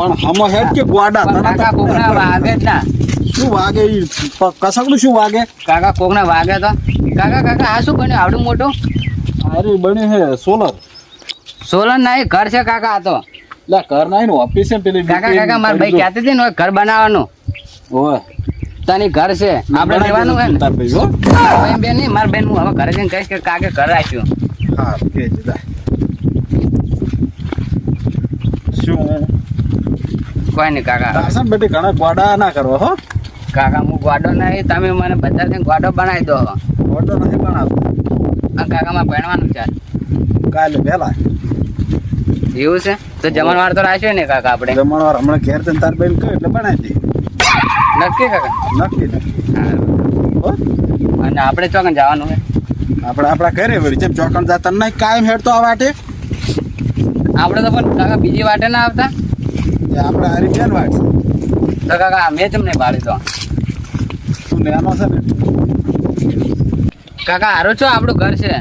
પણ હમો હેડ કે ગોડા? તને કાકા કોકના વાગે જ ના. શું વાગે કસકનું શું વાગે? કાકા કોકના વાગે તો. કાકા કાકા આ શું બન્યું? આવડું મોટું? અરે બને હે સોલર. સોલર નહીં ઘર છે કાકા આ તો. લે ઘર નહીં ઓફિસ છે પેલી કાકા કાકા માર ભાઈ કહેતી હતી ને ઘર બનાવવાનું. ઓય. તની ઘર છે. આપણે રહેવાનું હોય ને. તાર ભાઈ હો. ભાઈ બેન નહીં માર બેન હું હવે ઘરે જઈને કહીશ કે કાકે ઘર રાખ્યું. હા કે જતા શું કોઈ નહીં કાકા. દાસન બેટી ઘણા ગોડા ના કરો હો. કાકા હું ગોડો નહીં તમે મને બધા થઈને ગોડો બનાવી દો. ગોડો નહીં બનાવતો. કાકા માં ભણવાનું છે. કાલે વહેલા. એવું છે? તો જમણવાર તો રાખ્યો ને કાકા આપણે? જમણવાર હમણાં ઘેર જઈને તાર બેન કહ્યું એટલે બનાવી દે. નક્કી કાકા? નક્કી નક્કી. અને આપણે ચોકન જવાનું હોય આપણે આપણા ઘરે વળી જેમ ચોકણ જાતા નહીં કાયમ હેડતો આ વાટે. આપણે તો પણ કાકા બીજી વાટે ના આવતા. આપણે હારી બેન વાટ તો કાકા મેં તમને પાડી તો. તું નેનો છે ને? કાકા હારો છો? આપણું ઘર છે.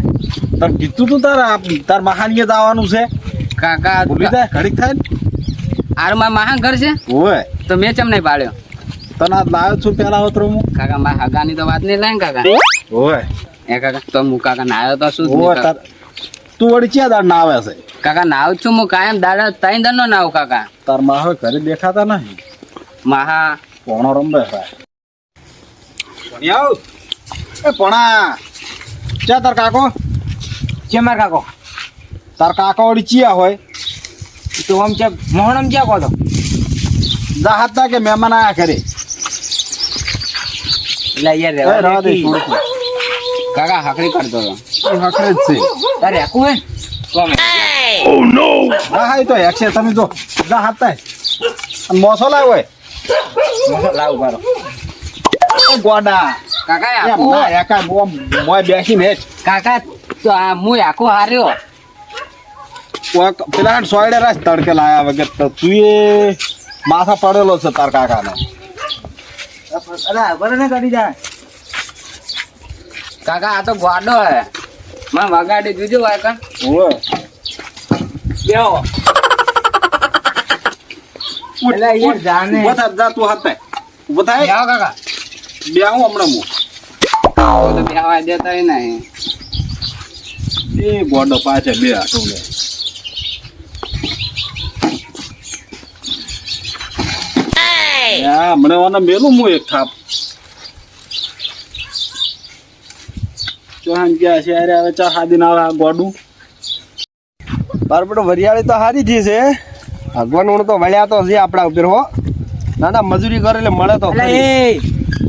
તને કીધું તું તારા તાર મહાનીએ આવવાનું છે. કાકા ભૂલી જાય ઘડીક થાય ને. હારું મારા મહાન ઘર છે? ઓય તો મેં ચમ નહીં પાડ્યો? તને આ લાવ્યો છું પેલા વતરો હું કાકા મારા હગાની તો વાત નહીં લે કાકા. ઓય એ કાકા તો હું કાકા નાયો તો શું તું વળી ક્યાં દાડ ના આવે છે? કાકા નાવ છું હું કાયમ દાડા ત્રણ દંડનો નાવ કાકા. તાર માહા ઘરે દેખાતા નહીં. માહા. પોણો રંબે ભાઈ ભણ્યાવ? એ પોણા. ચા તાર કાકો? છે માર કાકો? તાર કાકો વળી ચિયા હોય. તો આમ ચે મોહણમ ક્યાં કહો તો જા હાથ કે મહેમાન આયા ઘરે. એટલે યાર રહેવા દે. કાકા હાકડી કરતો હતો. એ હકરે જ છે. તારે હોય ને તો અમે હા હા એ તો છે તમે જો જા હાથ તાય અને મોસો લાવ હોય મસાલો લાવ એ ગોડા. કાકા આખું ના એકા મોં મોય બેસીને હેઠ. કાકા તો આ હું આખું હાર્યો. કોક પેલા સોયડે રાખ તડકે લાયા વગર તો તું એ માથા પડેલો છે તાર કાકાને. અરે બરે ને કાઢી જાય. કાકા આ તો ગોડો હે. માં વગાડી દીધું હોય કણ ઓય. બેહો એટલે યાર જાને ઊભો થા જા તું હાથ. તાય ઊભો થાય? બેહો કાકા. બે હમણાં હું. તો બેહવા દેતા નહીં એ ગોડો પાછે બે હાટું લે. હા મને ઓને મેલું હું એક થાપ. ચોહાન ગયા છે અરે હવે ચા હાદી ના આવે આ ગોડું વરિયાળી તો સારી થઈ છે. ભગવાન તો વળ્યા તો છે આપણા ઉપર હો. ના ના મજૂરી કરે એટલે મળે તો.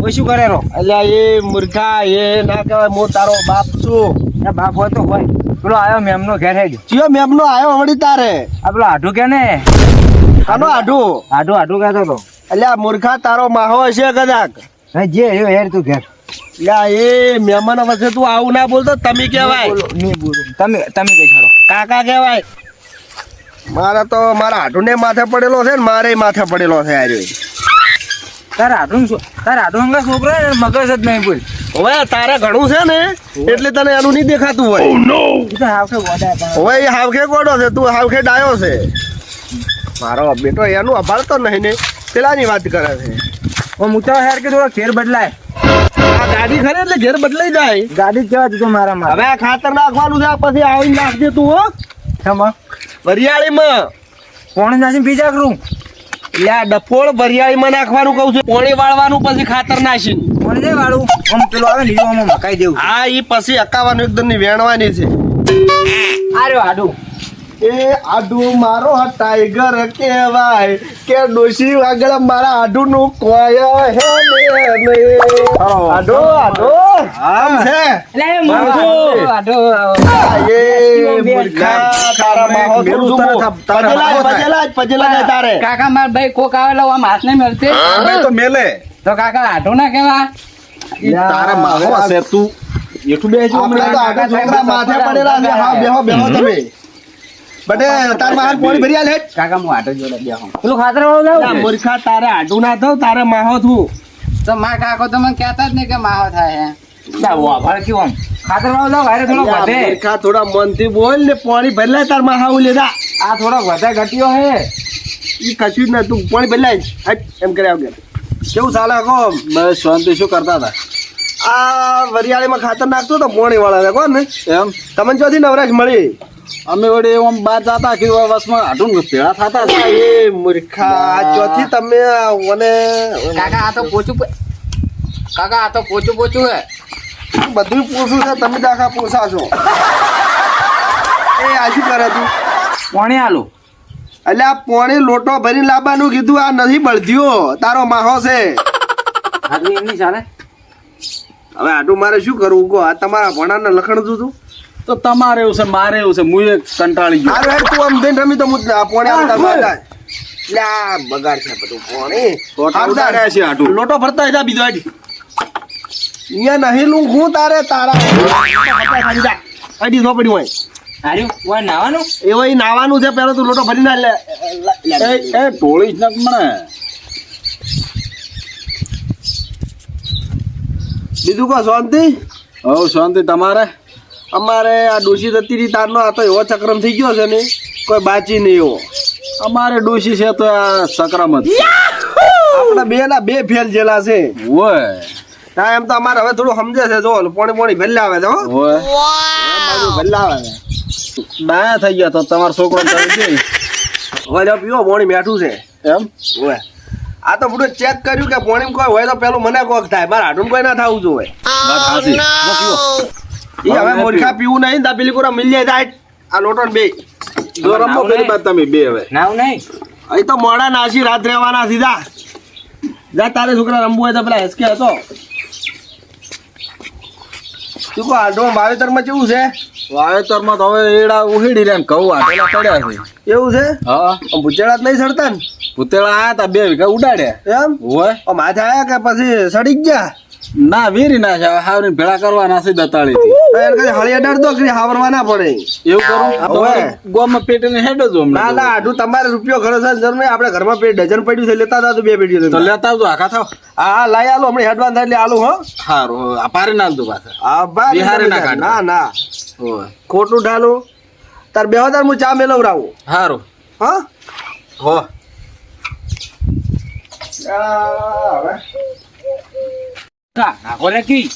એ શું કરે રો? એટલે એ મૂર્ખા એ ના કહેવાય હું તારો બાપ છું. એ બાપ હોય તો હોય. પેલો આવ્યો મેમનો ઘેર હેજો ચિયો મેમનો આવ્યો વળી તારે? આ પેલો આઢું કે ને? આનો આઢું? આઢું? આઢું કહેતો તો એટલે આ મૂર્ખા તારો માહો હશે કદાચ. હે જે હેર તું ઘેર. એટલે એ મહેમાનો વચ્ચે તું આવું ના બોલતો તમે કહેવાય. નહીં બોલો. તમે તમે કઈ છોડો કાકા કહેવાય. મારા તો મારા હાટુને માથે પડેલો છે ને મારે માથે પડેલો છે આજે તારા હાટું તારા હાટું અંગા છોકરો ને મગજ જ નહીં બોલ હવે તારે ઘણું છે ને એટલે તને એનું નહીં દેખાતું હોય. પણ. હવે એ હાવખે ગોડો છે તું હાવખે ડાયો છે. મારો બેટો એનું અભાળતો નહીં ને પેલાની વાત કરે છે. હું તો હેર કે થોડો ફેર બદલાય. ગાડી ખરે એટલે ઘેર બદલાઈ જાય. ગાડી કેવા દીધું મારા માં હવે આ ખાતર નાખવાનું છે આ પછી આવીને નાખજે તું હો. ખમા વરિયાળીમાં. કોણ નાખી બીજા કરું. એટલે આ ડફોળ વરિયાળીમાં નાખવાનું કહું છું. પોણી વાળવાનું પછી ખાતર નાખીને. પોણી નહીં વાળું. આમ પેલો આવે લીધું આમ મકાઈ દેવું. હા એ પછી અકાવાનું એકદમની વેણવાની છે. આરે આડું. એ આડું મારો ટાઈગર કહેવાય. કે ડોશી આગળ મારા આડું નું કોય હે ને ને આડો આડો. આમ છે. લે એ મારું. એ મૂર્ખા તારા માહો શું? તારા પજેલા. પજેલા પજેલા જ તારે. કાકા માર ભાઈ કોક આવેલો આમ હાથ ને મળતે હવે તો મેલે. તો કાકા આઢું ના કેવા તારા માહો હશે તું એઠું બેજો આપણે તો આગળ છોકરા માથે પડેલા છે. હા બેહો બેહો તમે. બટે તાર માહર પોણી ભરી આલે. કાકા હું આટો જોડે બેહો. પેલું ખાતર વાળું ના, મૂર્ખા તારે આડું ના થયું તારે માહો થયું તો માર કાકો તો મને કહેતા જ નહીં કે માહો થાય કેવું ખાતર વાળો જાવ હારે થોડો વધે. મૂર્ખા થોડા મનથી બોલ ને પાણી ભરી લે તાર માહા ઉલે દા આ થોડો વધે ઘટ્યો હે. ઈ કશું જ નતું પાણી બદલાય હટ એમ કર્યા વગર. કેવું ચાલે કોમ બસ શાંતિ શું કરતા હતા? આ વરિયાળીમાં ખાતર નાખતો તો પોણી વાળા કોણ ને? એમ. તમને ચોથી નવરાશ મળી? અમે વડે આમ બાર જાતા કીધું વસમાં હાટું ભેળા થતા એ મૂર્ખા ચોથી તમે મને કાકા આ તો પોચું કાકા આ તો પોચું પોચું હે. બધું પોસું છે તમે દાખા પોસા છો. એ આ શું કરે તું. કોણે આલો? એટલે આ પોણી લોટો ભરીને લાવવાનું કીધું આ નથી બળધ્યો તારો માહો છે. આટલું એમની ચાલે? હવે આટું મારે શું કરવું? કહો આ તમારા ભણાને લખણ તું તો તમારે એવું છે મારે એવું છે હું એક કંટાળી ગયો. અરે તું આમ દઈને રમી તો હું ના આ પોણી આવતા આવતા. લે બગાડ છે બધું પોણી. લોટા આવતા છે હાટું. લોટો ભરતા હતા બીજો આડી અહીંયા નહીં લઉં હું તારે તારા. આડી નો પડ્યું હોય. હાર્યું ઓય નાવાનું? એવો ઈ નાવાનું છે પેલો તું લોટો ભરીને લે એ એ ટોળી જ ન મને. બીજું કહો શાંતિ? હવ શાંતિ તમારે? અમારે આ ડોશી જતી તારનો આ તો એવો ચક્રમ થઈ ગયો છે ને કોઈ બાચી નહીં એવો. અમારે ડોશી છે તો આ સક્રમ જ. આપણા બે ના બે ફેલ જેલા છે. ઓય ના એમ તો અમારે હવે થોડું સમજે છે જો પોણી પોણી ભલ્લા આવે છે હો. ભલ્લા આવે છે. ડાયા થઈ ગયા તો તમારો છોકરો હવે જો પીવો પોણી બેઠું છે. એમ? ઓય આ તો બધું ચેક કર્યું કે પોણી કોઈ હોય તો પેલું મને કોક થાય. મારા હાડું કોઈ ના થવું જોઈએ. એ હવે મૂર્ખા પીવું નહીં તા પેલી કોરા મિલ જાય આ લોટો બે. જો રમો પેલી બાદ તમે બે હવે. નાવ નહીં. અહીં તો મોડા નાસી રાત રહેવાના સીધા. જા તારે છોકરા રમવું હોય તો પેલા હેસકે હતો. તું કહો આઢો વાવેતરમાં કેવું છે? વાવેતરમાં તો હવે એડા ઉહીડી રહ્યા ઘઉં આટેલા પડ્યા છે. એવું છે? હા. ભૂચેડા જ નહીં સડતા ને? ભૂતેડા આયા તા બે વીઘા ઉડાડ્યા. એમ? હોય. માથે આયા કે પછી સડી ગયા? ના વીરી ના છે. હવે હાવરીને ભેળા કરવાના છે દતાળી થી એને કઈ હળી અડાડ દો કરી હાવરવા ના પડે. એવું કરું? હવે. ગોમાં પેટીને હેડો જો ના ના આઢું તમારે રૂપિયો ખર્ચ છે જરૂર નહીં. આપણે ઘરમાં પેટ ડઝન પડ્યું છે લેતા હતા બે પેટી તો લેતા આવજો આખા થાવ. હા લાઈ આલો હમણાં હેડવાન થાય એટલે આલું હો. સારું આ ના નાખજો પાછા. હા બા બિહારે ના કાઢ. ના ના. ખોટું ઢાલું. તાર બે હજાર હું ચા મેલવરાવું સારું હા? હો. હવે કા નાખો રે કી.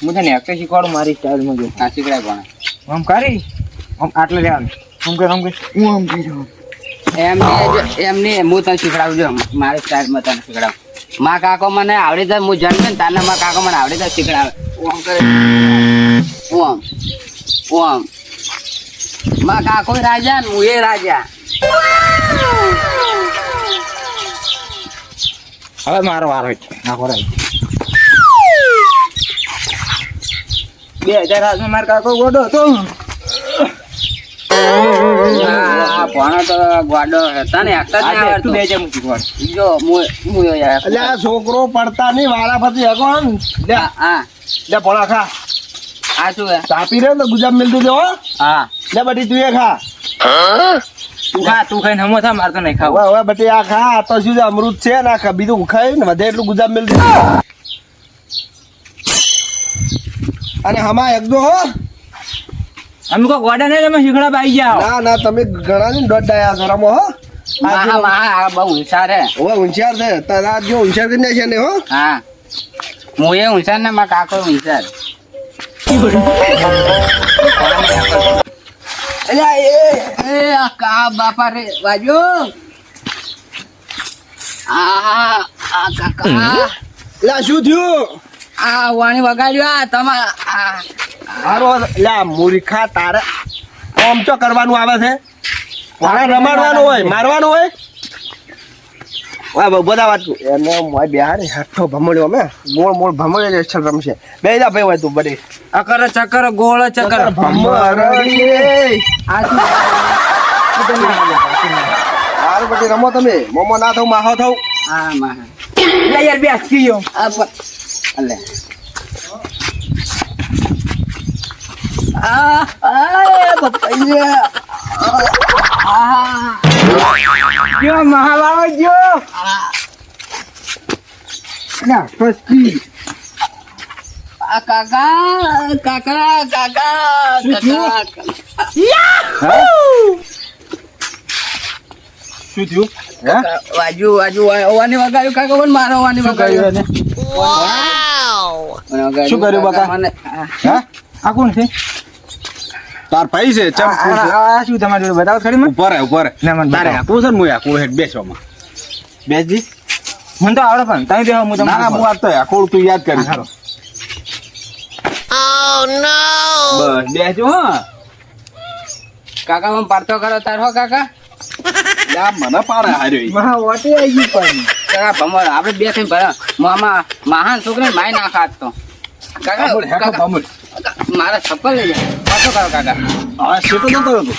હું તને એકટે શીખવાડું મારી સ્ટાઇલમાં જો. આ શીખડાય ભણે આમ કરી. આમ આટલે લેવાનું આમ. કર આમ કર. હું આમ કરી એમને એમને હું તને શીખડાવું જો. મારી સ્ટાઇલમાં તને શીખડાવું. મા કાકો મને આવડી તો હું જન્મે ને તારના મા કાકો મને આવડી તો શીખડાવે. ઓમ કરે ઓમ ઓમ મા કાકો રાજા ને હું એ રાજા. હવે મારો વારો છે. નાખો રે. બે હજાર હાથમાં માર કાકો ગોડો હતો. ભણો તો ગોડો હતા ને એકતા જ નહીં આવડતું. જો હું હું યાર એટલે આ છોકરો પડતા નહીં વાળા પછી હકો લે. હા હા. લે ભણા ખા. આ શું તાપી રહ્યો ને ગુજરાત મિલતું જો હો. હા. લે બધી તું એ ખા. તું ખા તું ખાઈને હમો થા મારે તો નહીં ખાવું. હવે બધી આ ખા આ તો શું છે અમૃત છે ના ખા. બીજું ખાઈ ને વધે એટલું ગુજરાત મિલતું અને હમા એકદો હો. અમે કો ગોડા નહીં તમે શીખડા બાઈ જાઓ. ના ના તમે ઘણા ને દોઢ ડાયા છો રમો હો. હા હા આ બહુ હોશિયાર હે. ઓ હોશિયાર છે. તારા જો હોશિયાર કરી છે ને હો. હા. હું એ હોશિયાર ને મા કાકો હોશિયાર. અલ્યા એ એ. આ કા બાપા રે વાજો. આ આ કાકા લા શું થયું? આ વાણી વગાડ્યો આ તમારા હારો લા મૂર્ખા તારે. આમ ચો કરવાનું આવે છે? વાળા રમાડવાનું હોય મારવાનું હોય? વાહ બધા વાત એને મોય બિહાર હઠો ભમળ્યો મે. ગોળ મોળ ભમળ્યો ને છલ રમશે. બે જા ભાઈ હોય તું બડી અકર ચક્કર ગોળ આ શું હારું બટી રમો તમે. મોમો ના થવું માહો થવું આ માહા. લે યાર બે આ અલે આ આ બપૈયા આ જો મહાલાવ જો ના ફસ્તી આ કાકા કાકા કાકા કાકા શું થયું? હે? વાજુ વાજુ ઓવાની વગાડ્યું કાકા પણ મારો ઓવાની વગાડ્યું? એને? શું કર્યું બકા? હે. આ કોણ છે? તાર ભાઈ છે ચમ આ- શું તમારી જોડે બતાવો ખરી મને? ઉપર ઉપર. ના મને તારે આપું છે ને હું આકવું હેડ બેસવામાં. બેસજી? મને તો આવડે પણ તમે બેહો હું તમને ના ના હું આ તો તું યાદ કરી હાલો. બસ બેસજો હા. કાકા મને પાડતો કરો તાર હો કાકા. મને પાડે હાર્યો મહા વટી આવી ગઈ પણ કાકા ભમર આપણે બે થઈને ભરા. મામા મહાન છોકરી માય ના ખાત તો. કાકા બામુડ. મારા ચપ્પલ લઈ જાય પાછો કરો કાકા. હા શેતો જતો રહ્યો બસ.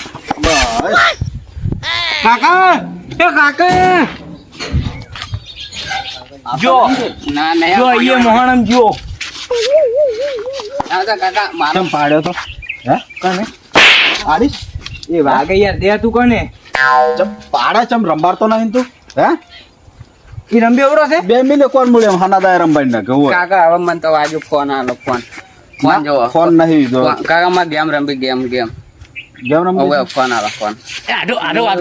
કાકા એ કાકા. જો ના ના જો અહીંયા મોહણમ જો. કાકા મારો પાડ્યો તો? હે? કને? આડીશ એ વાગે યાર દે તું કોને? ચમ પાડા ચમ રંબાડતો નહીં તું હે? ઈ રંબી એવડો છે? બે મિલે કોણ મળ્યો હના દાય રંબાઈ ના હોય? કાકા હવે મને તો આજુ ફોન આલો ફોન. ફોન જો ફોન નહીં જો કાકા માં ગેમ રંબી ગેમ ગેમ. ગેમ રંબી હવે ફોન આલો ફોન. આડો આડો વાત.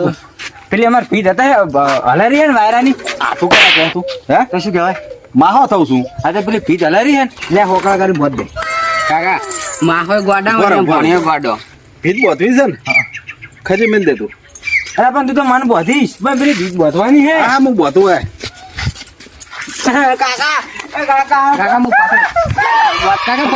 પેલી અમાર ફી હતા હલારી હે ને વાયરાની? આઠું કરા કહે તું હે? તો શું કહેવાય? માહો થઉં છું. આજે પેલી ફી હલારી હે લે હોકળા કરી બોધ દે. કાકા માહો હોય ગોડા હોય બરાબર. ગોડો. ભીત બોધવી છે ને? ખરી મિલ દે તું. અરે પણ તું તો મને બોધીશ. પણ પેલી ભીખ બોધવાની હે હા હું બોધું હે. કાકા કાકા. કાકા હું કાકા કાકા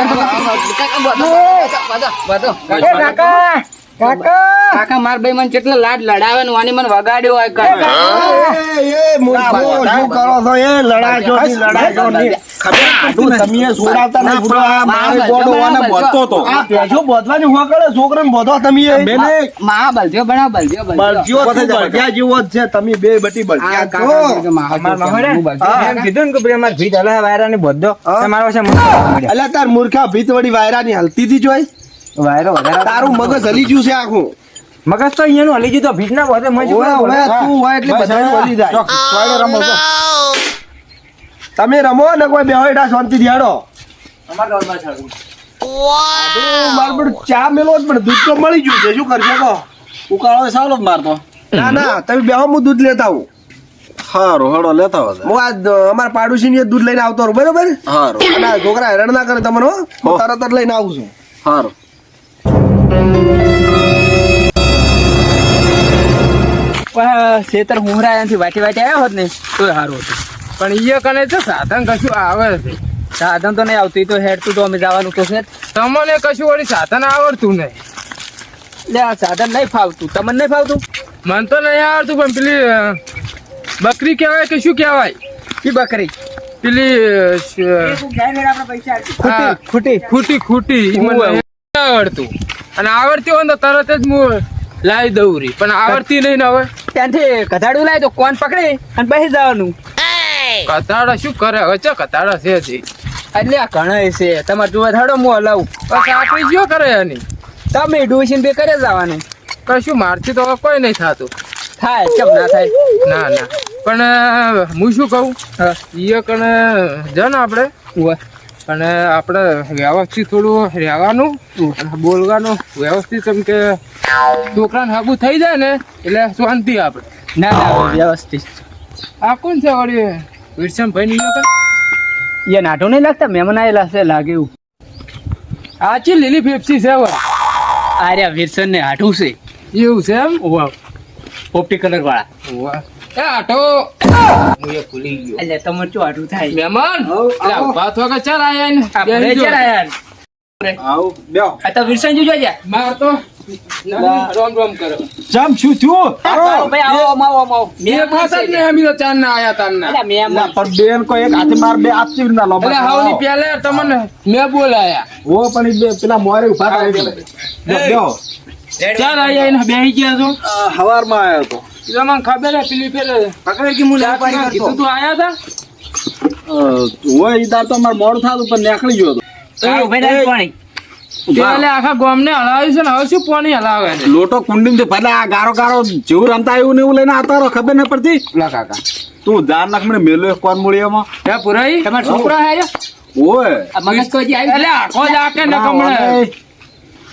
કાકા કાકા. કાકા! કાકા માર ભાઈ મને કેટલો લાડ લડાવે ને વાની મને વગાડ્યો હોય કાકા. એ મૂર્ખો શું કરો છો? એ લડાજો ની લડાજો ની ખબર આટલું તમે એ છોડાવતા પૂરો આ મારે ગોડો વાને બોધતો તો. આ પેજો બોધવાની હોકળે છોકરાને બોધો તમે બેને મા બલજો બના બલજો બળજ્યો તું જેવો જ છે તમે બે બટી બળજ્યા છો. અલ્યા તાર મૂર્ખા ભીત વાયરા ની હલતી હતી જોઈ તારું મગજ હલી ગયું છે આખું. મગજ તો અહીંયા હલી ગયું તો ભીજ ના તું હોય. એટલે બધાનું હલી જાય. રમો તમે રમો ને કોઈ બેહોયડા શાંતિ ધ્યાડો મારું બધું ચા મેલો પણ દૂધ તો મળી ગયું છે. શું કરશો કહો? ઉકાળો સાલો મારતો ના ના તમે બેહો હું દૂધ લેતા આવું. હારું હળો લેતા હોય હું આ અમારા પાડોશી દૂધ લઈને આવતો રહું બરોબર? હારું. અને છોકરા હેરાન ના કરે તમને હો. તરત જ લઈને આવું છું. હારું. ખેતર હુંરા નથી વાટી વાટી આવ્યો હોત ને તો સારું હતું. પણ એ કને તો સાધન કશું આવે છે સાધન તો નહીં આવતું તો હેડતું તો અમે જવાનું તો છે. તમને કશું વળી સાધન આવડતું નહીં. એટલે આ સાધન નહીં ફાવતું. તમને નહીં ફાવતું? મન તો નહીં આવડતું પણ પેલી બકરી કહેવાય કે શું કહેવાય? કે બકરી. પેલી ખૂટી ખૂટી. ખૂટી ખૂટી. મને આવડતું. અને આવડતી હોય તો તરત જ હું લાવી દઉં રી. પણ આવડતી નહીં ને હવે. ત્યાંથી કથાડું લાવી તો કોણ પકડી? અને બેસી જવાનું. કતાડા શું કરે? હવે ચો કતાડા છે એટલે આ ઘણા છે. તમારે જોવા થાડો હું હલાવું. બસ આપણી જો કરે એની? તમે ડોસીને બે કરે જવાનું કશું મારથી તો કોઈ નહીં થતું. થાય કેમ ના થાય? ના ના. પણ હું શું કહું? એ કણે જ ને આપણે. અને આપણે વ્યવસ્થિત થોડું રહેવાનું બોલવાનું. વ્યવસ્થિત કેમ કે છોકરાને હાગું થઈ જાય ને એટલે શાંતિ આપણે ના ના વ્યવસ્થિત. આ કોણ છે વળી? વિરસમ ભાઈ હતા એ નાટો નહીં લાગતા? મહેમાન આવેલા છે લાગે એવું. આ છે લીલી ફેફસી છે. આર્યા વિરસન ને હાટું છે. એવું છે એમ? પોપટી કલર વાળા વાહ. એ આટો. હું એ ભૂલી ગયો. એટલે તમારે શું હાટું થાય? મહેમાન એટલે ઊભા થવા કે ચાલ આયા ને આપણે ચાલ આયા. આવું બેહો. આ તો વિરસન જોજો જા માર તો. રોમ રોમ કરો. ચમ શું થયું આવો. ભાઈ આવો આવો આવો આવો. બે ને અમે તો ચાર ના આયા તાર ના. અલ્યા પણ બેન કોઈ એક હાથે માર બે ના લો એટલે પહેલે તમને મેં બોલાયા. ઓ પણ બે પેલા મોરે ઊભા થાય એટલે. બેહો, બેહો. ચાર આયા એને બેહી ગયા છો. આ હવારમાં આયો તો. એટલે મને ખબર હે પેલી પેલે પકડે કે હું ચાર કરતો કીધું તું આયા હતા હોય ઈ તો માર મોડ થાતું પણ નીકળી ગયો તો એ ઉભે રહી પાણી પેલે આખા ગામને હલાવ્યું છે ને હવે શું પાણી હલાવે છે લોટો કુંડી થી ભલે આ ગારો ગારો જેવું રમતા આવ્યું ને એવું લઈને આવતા રહો ખબર ન પડતી લા કાકા તું જાન નાખ મને મેલો કોણ મૂળીયામાં હે પુરાઈ તમારો છોકરો હે ઓય મગજ કોઈ આવી એટલે આખો જ આકે ને કમળે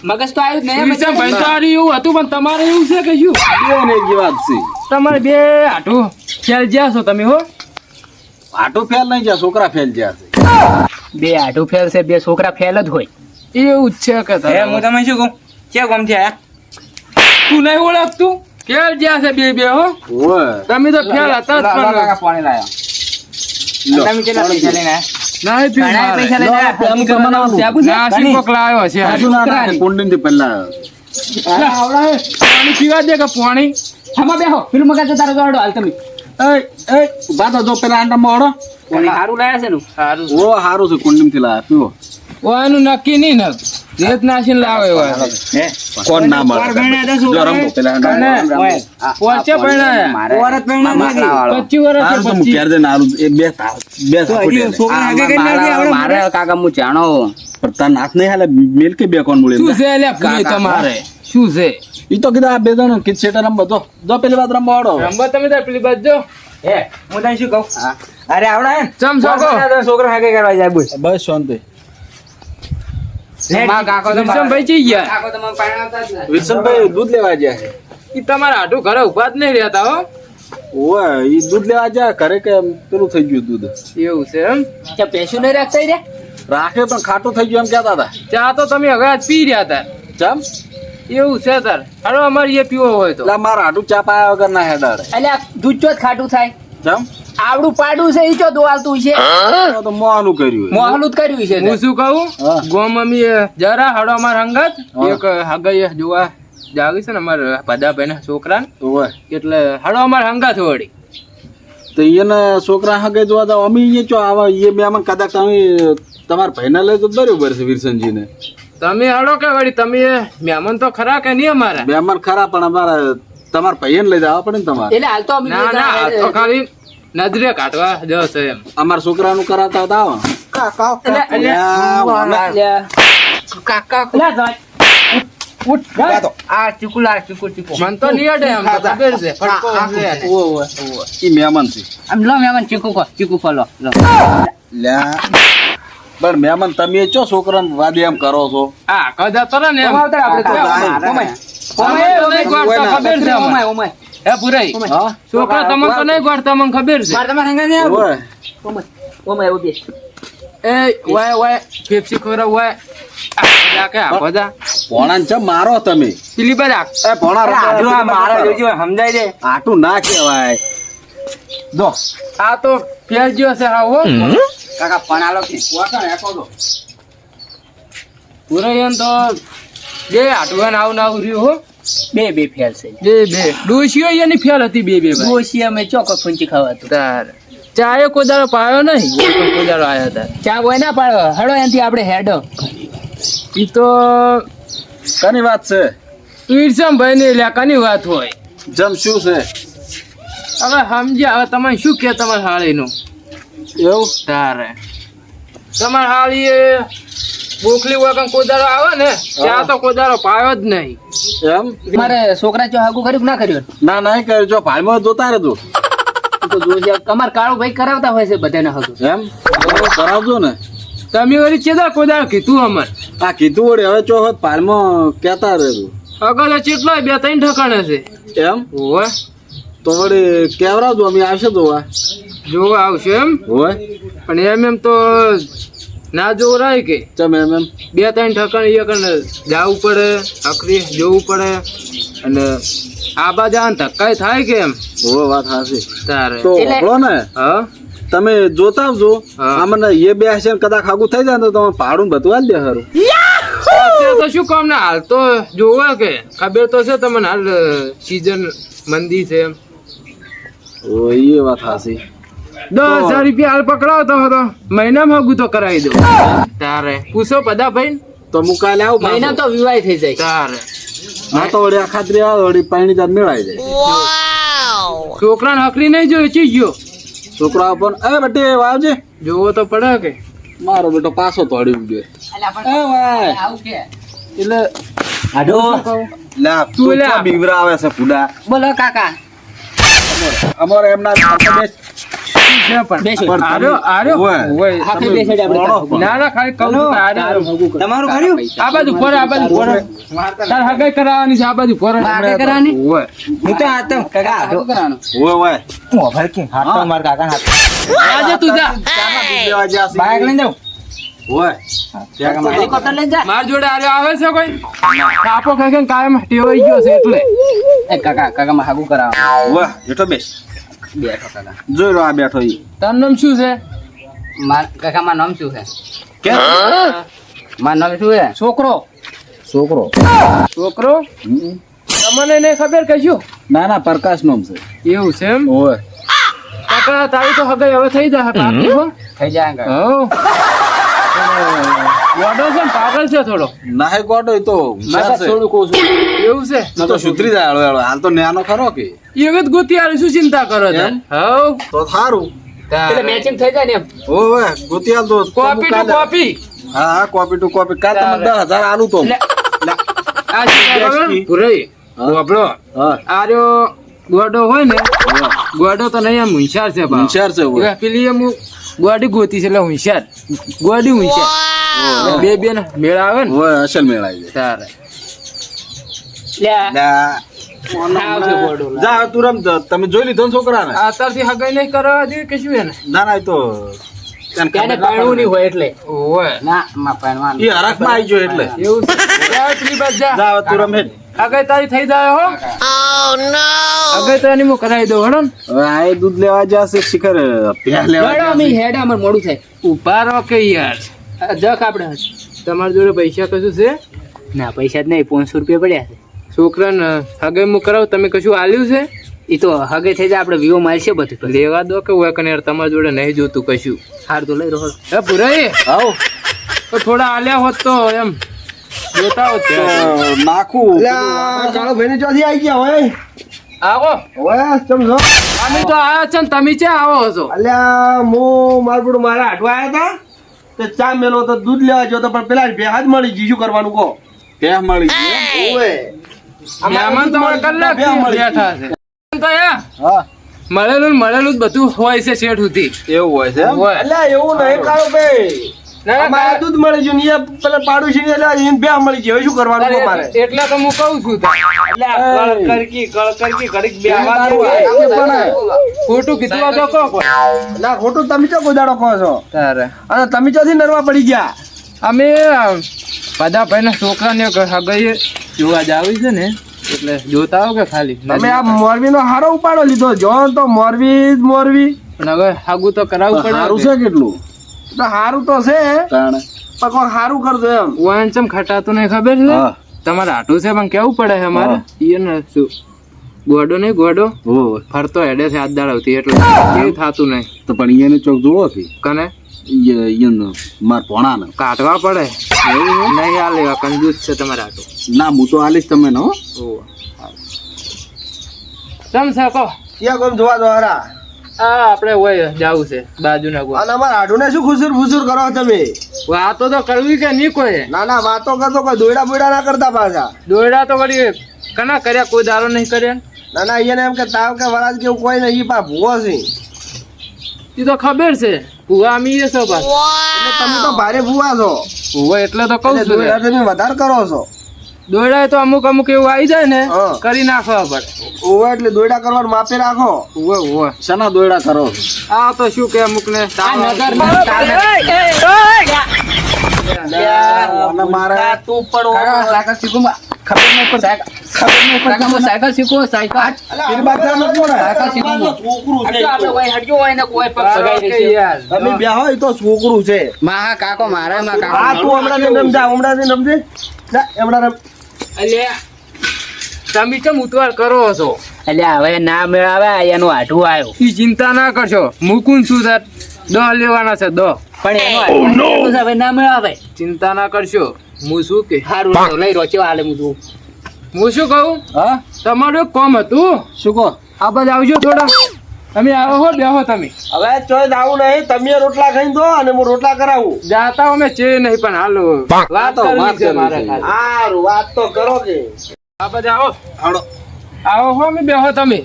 મગજ તો આવ્યું જ નહીં વિરસન ભાઈ એવું હતું પણ તમારે એવું છે કે શું? બે ને એક વાત છે. તમારે બે આટું ખેલ જ્યાં છો તમે હો. આટો ફેલ નહીં જ્યાં છોકરા ફેલ જ્યાં છે. બે આઢું ફેલ છે બે છોકરા ફેલ જ હોય. એવું જ છે કે હે હું તમે શું કહું? ક્યાં કોમથી આયા? તું નહીં ઓળખતું? ફેલ જ્યાં છે બે બે હો. તમે તો ફેલ હતા જ પણ. પાણી લાયા. તમે કેટલા પૈસા લઈને આયા? પાણી પીવા દે કે પાણી? આમાં બેહો. પેલું મગજ તારો દોડો હાલ તમે. એય, ઊભા તો જો પેલા આંટામાં ઓળો સારું લાયા છે ને? સારું ઓ હારું છે કુંડીથી લાયા પીવો. ઓ એનું નક્કી નહીં ને. રેત નાસીને લાવે એવા. કોણ ના મળે? જો રમો પેલા. પોચે પૈણા પચીસ વર્ષ હારું તો હું ઘેર જઈને હારું એ બે તાર- બે સાપોટી. મારે કાકા હું જાણો પણ તાર નાથ નહીં હાલે? મેલ કે બે કોણ બોલે? શું છે અલ્યા પૂરી તમારે? શું છે? ઈ તો કીધું બે જણ કિત સેટર રમવા. જો જો પેલી વાત રમવા વાળો. રમવા તમે તાર પેલી બાજુ હે હું તને શું કહું? અરે આવડા ચમ છોકો છોકરા હાકે કરવા જાય બોલ. બસ શાંતિ વિરસનભાઈ ચઈ ગયા કાકો તમે પાણાવતા જ નથી. વિલ્સનભાઈ દૂધ લેવા ગયા છે? ઈ તમારા હાટુ ઘરે ઊભા જ નહીં રહેતા હો. ઓય ઈ દૂધ લેવા ગયા? ઘરે કે પેલું થઈ ગયું દૂધ? એવું છે એમ? ત્યાં પેશું નહીં રાખતા રે? રાખે પણ ખાટું થઈ ગયું એમ કહેતા હતા. ચા તો તમે હવે આજ પી રહ્યા હતા ચમ? એવું છે તાર. હાલો અમારે એ પીવો હોય તો. મારા હાટું ચા પાયા વગર ના હેડાડે એટલે દૂધ ચો ખાટું થાય? ચમ? આવડું પાડું છે ઈ ચો દોવાલતું છે? તો મોહલું કર્યું મોહલું જ કર્યું છે હું શું કહું? ગોમમી જરા હડો અમાર હંગત એક હગઈ જોવા જાગી છે ને અમાર ભાદાભાઈ ના છોકરા એટલે હડો અમાર હંગત વળી. તો એના છોકરા હગે જોવા તો અમે અહીંયા ચો આવા એ બે આમાં કદાચ તમે તમારા ભાઈને લઈ તો બરોબર છે વિરસનજીને. તમે હાડો કે વળી તમે મહેમાન તો ખરા કે નહીં અમારા? મહેમાન ખરા પણ અમારા તમારા ભાઈને લઈ જવા પડે ને તમારે. એટલે હાલ તો અમે ના ના તો ખાલી નજરે કાઢવા જશે એમ. અમારા છોકરાનું કરાતા હતા કાકા લે જાય. ઉઠ, જા. આ ચીકુ ચીકુ ચીકુ. મન તો નહીં અડે એમ ખબર છે ફટકો છે. એને. ઈ મહેમાન છે. આમ લો મેમન ચીકુ કો ચીકુ કો લો લો. લ્યા. પણ મહેમાન તમે ચો છોકરાને વાદી એમ કરો છો? હા કદા તો ને એમ. આપણે તો. મારે. ઓમાય. તમને તો નહીં ગોળતા ખબર છે ઓમાય, ઓમાય. હે પુરાઈ. હા? છોકરા તમને તો નહીં ગોળતા મને ખબર છે? મારે તમારે હંગાત નહીં? ઓય. ઓમાય. ઓમાય, ઊભી. એ વાય વાય પેપ્સી ખોરા વાય આ બધા કે આ બધા. મારો તમે? પેલી બધા એ આ મારે જોજો, સમજાય દે. આટું ના કહેવાય. દો. આ તો જ્યો છે હા હો. કાકા પણ આલો કે. પુરાઈ એમ તો બે આટવાન આવું આવું રહ્યું હો. બે બે ફેલ છે બે બે. ડોશીઓ એની ફેલ હતી બે બે ગોશી અમે ચોક્કસ ફૂંચી ખાવાતું. તાર. ચાએ કોદારો પાયો નહીં? કોદાળો આયો તાર. ચા કોઈ ના પાડો હડો એનથી આપણે હેડો. ઈ તો કની વાત છે? ઈરસમ ભાઈ ને ઇલાકાની વાત હોય? જમ શું છે? હવે સમજ્યા હવે તમે શું કે તમારે હાળીનું? એવું? તારે. તમારે હાળી બોખલી વગર કોદારો આવે ને ત્યાં તો કોદારો પાયો જ નહીં. એમ? મારે છોકરા જો હાગુ કર્યું ના કર્યું? ના ના કર્યું. જો ભાઈમાં જોતા રહે તું તો જોજે અમાર કાળુ ભાઈ કરાવતા હોય છે બધાને હાગુ. એમ? કરાવજો ને. તમે વળી ચેદા કોદારો કીધું અમર? આ કીધું વળી. હવે ચો હોત પાલમાં કહેતા રહે તું અગલ ચેટલો બે ત્રણ ઠકાણે છે. એમ? ઓવે તો વળી કેવરાવજો અમે આવશે જોવા. જોવા આવશે એમ? હોય પણ એમ એમ તો ના જોવરાય કે. તમે એમ એમ. બે ત્રણ ઠકણ એ કને જવું પડે અકરી જોવું પડે અને આ બાજા આ ધક્કાય થાય કે એમ? હોવે વાત હાસી તારે. તો એટલે- ને. હા? તમે જોતા આવજો. અમને આમને એ બે હશે કદાચ આગું થઈ જાય ને તો તમે ભાડું બધું દે હારું. તો શું કામ ને? હાલ તો જોવા કે. ખબર તો છે તમને હાલ સીઝન મંદી છે એમ. ઓ એ વાત હાચી. દસ હજાર રૂપિયા હાલ પકડાવતો હતો. મહિનામાં તો કરાવી દઉં. તારે. પૂછો બધા ભાઈ તો હું કાલે આવું મહિના તો વિવાહ થઈ જાય. તારે. ના તો વળી આ આવે વળી પાણી જાત મેળાઈ જાય. છોકરાને હકરી નહીં જોયું ચી ગયો? છોકરા પણ એ બટે વાવજે જોવો તો પડે કે. મારો બેટો પાછો તોડી ઉડ્યો એ વાય આવું કે. એટલે આડો. લા તું લે. બીવરા આવે છે પુડા બોલો કાકા. અમારે એમના ના ના ખાલી કહું. તમારું કર્યું? આ બાજુ ફરે આ બાજુ ફરે. તાર હગાઈ કરાવવાની છે આ બાજુ ફરે. કરાવવાની? હું તો આ તો કાકા ઓય ઓય હું કે હાથ તો માર કાકા હાથ આજે તું જા. લેવા જ્યાં છે. બાઈક લઈને જાઉં. ઓય હેલિકોપ્ટર લઈને જા માર જોડે આવે છે કોઈ? કાપો કાયમ ટેવાઈ ગયો છે એટલે. એ કાકા કાકા માં હાગુ કરાવ. બેસ. બેઠો કાકા જોઈ લો આ બેઠો ઈ. તારું નામ શું છે? માર કાકા માં નામ શું છે? કે? માર નામ શું છે? છોકરો. છોકરો. છોકરો? તમને નહીં ખબર કશું ના ના પ્રકાશ નામ છે. એવું છે એમ? ઓય. કાકા તારી તો હગાઈ હવે થઈ જાય પાકી થઈ જાય કાકા. હો છે ને પાગલ છે થોડો ના ગોડો તો હોશિયાર છે. થોડું કહું છું એવું છે ઈ તો સુધરી જાય હળવે હળવે. હાલ તો ન્યાનો ખરો કે એવી જ ગોતી આલી શું ચિંતા કરો છો એમ? હવ તો થારું એટલે મેચિંગ થઈ જાય ને એમ ઓય ઓય ગોતી હાલ તો કોપી ટુ કોપી હા હા કોપી ટુ કોપી કાલ. દસ હજાર આલું તો આ. ભુરાઈ, હા. વાપરો. હા આ રહ્યો ગોડો હોય ને. ગોડો તો નહીં આમ હોશિયાર છે. હોશિયાર છે. પેલી એમ ગોડી ગોતી છે એટલે હોશિયાર ગોડી હોશિયાર બે બે ને મેળ આવે ને? અસલ જાય. લા, આવશે ગોડો. જા તું રમ તમે જોઈ લીધો ને છોકરાને? અત્યારથી હગાઈ નહીં કરવા દે કે શું એને? ના ના તો તેને પરણવું નહીં હોય એટલે. ઓય. ના માં પરણવાનું. પડે. ઈ આવી ગયો એટલે. એવું પેલી બાજુ જા. જા તું રમ હેડ. હગાઈ તારી થઈ જાય હો. હગાઈ તો તારી હું કરાવી દઉં હણમ હવે આ દૂધ લેવા જશે શિખર. પ્યા લેવા હેડો અમે જશે. હેડ અમાર મોડું થાય. ઊભા રહો કે યાર. જક આપણે તમારી જોડે પૈસા કશું છે? ના પૈસા જ નહીં પાંચસો રૂપિયા પડ્યા છે. છોકરાને હગે હું કરાવ તમે કશું આલ્યું છે? એ તો હગે થઈ જાય આપણે વિવો મારશે બધું. લેવા દો કે હોય કને તમારી જોડે નહીં જોતું કશું? હાર તો લઈ રહ્યો હે ભુરાઈ! આવો. તો થોડા આલ્યા હોત તો એમ. જોતા હોત. નાખું કાળો ભાઈ ચોથી આવી ગયા હોય. આવો. હવે સમજો અમે તો આયા છે તમે છે આવો છો? અલ્યા મુ મારપુડ મારા હાટવા આવ્યા હતા તે ચા મેલો તો દૂધ લેવા જો તો પણ પેલા ભેહા જ મળી ગઈ. શું કરવાનું કહો? પ્યા મળી ગઈ. ઓવે. મહેમાન તો કલાક બે મળી બેઠા છે. તો હા. મળેલું મળેલું જ બધું હોય છે શેઠ સુધી. એવું હોય છે એટલે એવું નહીં કાળો ભાઈ ના, ના, દૂધ મળી ગયું ને પેલા પાડોશી ને એટલે એને બે મળી ગઈ શું કરવાનું મારે એટલે એટલે તો હું કહું છું તાર. કળકરકી કળકરકી ઘડીક બે તારું આ પણ ખોટું કીધું તો કહો ના ખોટું તમે ચો ગોદાડો કહો છો? તારે. અને તમે ચોથી નરવા પડી ગયા? અમે બધા ભાઈ ના છોકરા ને હગાઈએ જોવા જાવી છે ને એટલે જોતા આવો કે ખાલી. તમે આ મોરબી નો હારો ઉપાડો લીધો. જો તો મોરબી જ મોરબી. પણ હવે હાગું તો કરાવવું સારું પડે છે કેટલું? તો હારું તો છે. પણ કોણ હારું કરજો એમ. વાન ચમ ખટાતું નહીં ખબર છે? તમારે આટું છે પણ કેવું પડે છે અમારે ઈ ને શું? ગોડો નહીં ગોડો. ફરતો હેડે છે હાથ દાડાવતી એટલે કેવું થાતું નહીં. તો પણ એને ચોક જોવો છે કને? ઈયન માર ભોણાને કાઢવા પડે. નહીં લેવા કંજૂસ છે તમારે આટું ના હું તો આલીશ તમે હો. તમ કહો. ક્યાં કોમ જોવા દો આ આપણે હોય જાવું છે બાજુના કોઈ. અને અમારા હાડુને શું ખુસુર ફુસુર કરો તમે? વાતો તો કરવી કે નહીં કોઈ? ના ના વાતો કરતો કોઈ દોયડા બોયડા ના કરતા પાછા. દોયડા તો કરી કના કર્યા કોઈ દારો નહીં કર્યા? ના ના અહીંયા એમ કે તાવ કે વરાજ કેવું કોઈ નહીં પા ભૂવો છે. એ તો ખબર છે ભૂવા અમી છો પાછ. તમે તો ભારે ભૂવા છો. ભૂવા એટલે તો કહું છું તમે વધારે કરો છો. દોયડા તો અમુક અમુક એવું આવી જાય ને કરી નાખો પડે. ઓવે એટલે દોયડા કરવાનું માપે રાખો? ઓવે ઓવે શાના દોયડા કરો? આ તો શું કે અમુક ને મારે. છોકરું છે હટજો આપણે કોઈ હટજો હોય ને કોઈ પગ ભગાઈ દેશે. યાર. તમે બ્યા હોય તો છોકરું છે. માહા કાકો મારે માં આ કાકો તું હમણાં ને રમજા હમણાં રમજે અલ્યા તમે કેમ ઉતવાર કરો છો? એટલે હવે ના મેળાવે એનું આઢું આવ્યો. એ ચિંતા ના કરશો. મૂકું શું સર દહ લેવાના છે દહ. પણ એનું આઢું હવે ના મેળાવે. ચિંતા ના કરશો. હું શું કે? સારું લઈ રોચે હાલે હું તું હું શું કહું? હા? તમારું એક કોમ હતું. શું કહો? આ બાજુ આવજો થોડા. તમે આવો હો બેહો તમે. હવે ચોય આવું નહીં તમે રોટલા ખાઈ દો અને હું રોટલા કરાવું. જાતા અમે છે નહીં પણ હાલો. વાત વાત છે મારે. હારું વાત તો કરો કે. આ બાજુ આવો આવો હો અમે બેહો તમે.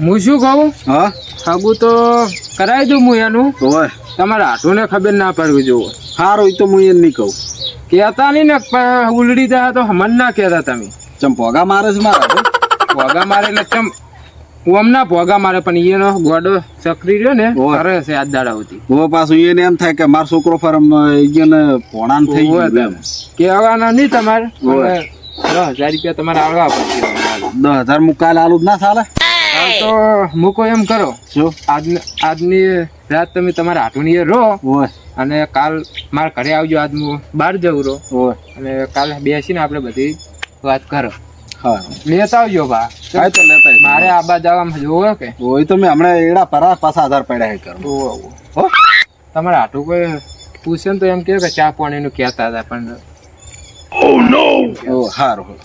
હું શું કહું? હા? હગું તો કરાવી દઉં હું એનું. હોય તમારા હાથુને ખબર ના પડવી જોવો. સારું એ તો હું એને નહીં કહું. કહેતા નહીં ને ઉલડી જાય તો મન ના કહેતા તમે. ચમ પોગા મારે છે મારા ભોગા મારે એટલે ચમ ઓમ ના ભોગા મારે પણ એનો ગોડો ચકરી રહ્યો ને અરે છે આજ દાડા સુધી. ઓ પાછું એને એમ થાય કે મારો છોકરો ફરમ એને પોણાન થઈ ગયો એમ. કહેવાના નહીં તમારે. દસ હજાર રૂપિયા તમારે આવવા પડશે દસ હજાર હું કાલે આલું ના ચાલે? તો મૂકો એમ કરો. શું? આજ આજની રાત તમે તમારા હાથુની ઓય. અને કાલ મારા ઘરે આવજો આજ હું બહાર જવું રહો. અને કાલે બેસીને આપણે બધી વાત કરો. હા લેતા આવજો બા. હા તો લેતા મારે આબા જવામાં જોવો કે? તો મેં હમણાં એડા પરા પાછા આધાર પડ્યા કરું. હો? તમારા હાટું કોઈ પૂછે ને તો એમ કહે કે ચા પાણીનું કહેતા હતા પણ ઓ સારું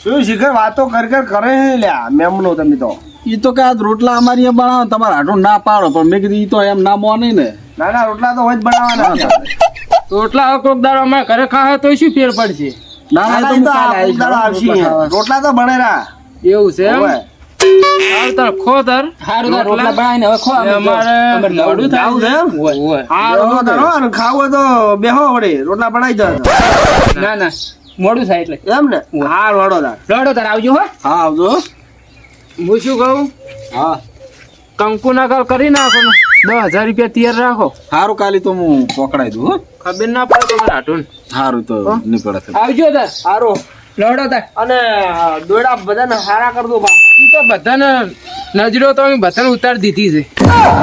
શું શિખર વાતો કર કર કરે હે લ્યા મેમનો તમે તો? એ તો કે આ રોટલા અમારી બનાવો તમારે હાટું ના પાડો પણ મેં કીધું ઈ તો એમ ના મોને ને. ના ના રોટલા તો હોય જ બનાવવાના રોટલા હવે કોક દાડો અમારે ઘરે ખાવા તો શું ફેર પડશે? ના ના તો આવશે. રોટલા તો બનેરા એવું છે એમ? હોય. હારું તાર ખો તાર. રોટલા? બનાવીને હવે ખો અમારે મોડું છે. ખાવું તો બેહો વડે રોટલા બનાવી દો ના ના મોડું થાય એટલે. એમ ને? હાર વડો તાર. રડો તાર આવજો હો. હા આવજો હું શું કહું? હા. કંકુ ના કાલ કરી નાખો ને. દસ હજાર રૂપિયા તૈયાર રાખો. સારું કાલે તો હું પકડાઈ દઉં હો. ખબર ના પડે તો હાટું સારું તો નીકળે. આવજો તાર. સારો લડો તાર. અને દોડા બધાને હારા કર દો બા. ઈ તો બધાને નજરો તો અમે બધાને ઉતારી દીધી છે.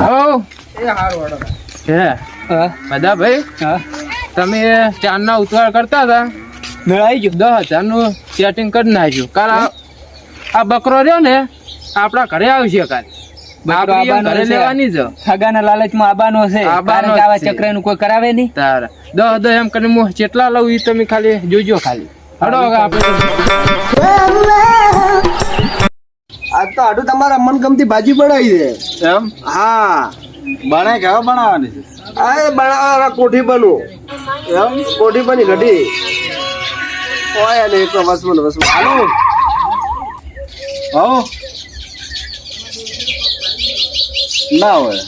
હો? એ હારું વડો હે? બધા ભાઈ? તમે ચાંદના ઉતવાર કરતા હતા? મેળાઈ ગયો. દસ હજારનું સેટિંગ કરી નાખ્યું. કાલ આ બકરો રહ્યો ને આપણા ઘરે આવશે શકાય લેવાની જ. ખગાના લાલચમાં આબાનો છે આબાનો આવા ચક્રનું કોઈ કરાવે નહીં? તારા. દસ દસ એમ કરીને હું જેટલા લઉં એ તમે ખાલી જોજો ખાલી. હડો આપણે. આજ તો આટલું તમારા મનગમતી ભાજી બનાવી દે એમ? હા. બને કે બનાવવાની છે? આ બનાવવા કોઠી બનવું. એમ? કોઠી બની ઘટી. ઓય ને એક વસવું ને વસવું હાલો. હો ના હોય.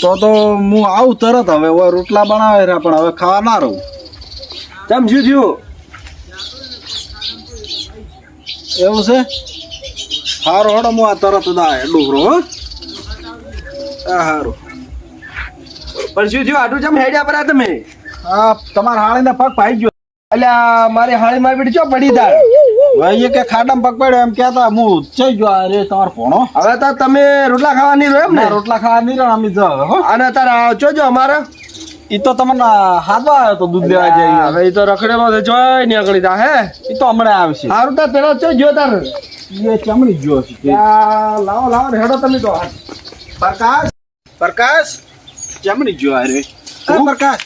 તો તો હું આવું તરત હવે હવે રોટલા બનાવે રહ્યા, પણ હવે ખાવા ના રહું. કેમ શું થયું એવું છે? સારું હડો, હું આ તરત ના આ ડુબરો હો. સારું પણ શું થયું આટલું જેમ હેડ્યા પરા તમે? હા, તમારા હાળીને પગ પાઈ ગયો. એટલે મારી હાળી બેટી ચો પડી તાર ભાઈ એ કે ખાડામાં પગ પડ્યો એમ કહેતા હું ચઈ ગયો અરે તમારો ભણો હવે તો તમે રોટલા ખાવા નહીં રહ્યો એમ ને રોટલા ખાવા નહીં રહ્યો અમે જ અને તારે આવજો જો અમારે ઈ તો તમને હાથો આવ્યો તો દૂધ લેવા જઈએ હવે એ તો રખડે માં જોઈ નહીં અગળી હે ઈ તો હમણાં આવશે સારું તાર પેલા ચો જો તાર એ ચમડી જો છે લાવો લાવો ને હેડો તમે તો પ્રકાશ પ્રકાશ ચમડી જો અરે એ પ્રકાશ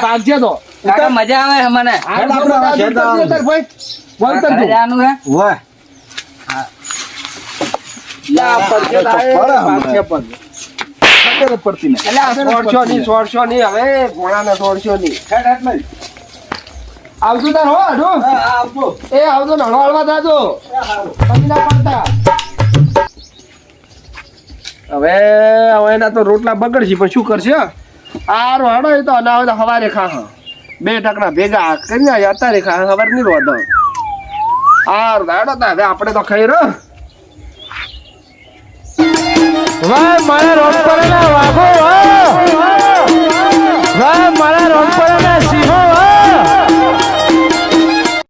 ભાગ્યા તો કાકા મજા આવે મને જવાનું હે? વાહ. પડતી નહીં. એટલે છોડશો નહીં. છોડશો નહીં હવે ઘોડાને છોડશો નહીં હેડ હેડ નહીં આવજો તાર હો આડો આવજો. એ આવજો ને હળવા દાજો તમે ના પડતા. હવે હવે એના તો રોટલા બગડશે પણ શું કરશે? આ રોડો એ તો અનાવે તો હવારે ખા હા. બે ટકડા ભેગા કરીને આવ્યા તારીખ ખબર નહીં રોધો હાર દાડો તા, હવે આપણે તો ખાઈ રહ્યો વાહ, મારા રોડ પર વાગો વાહ.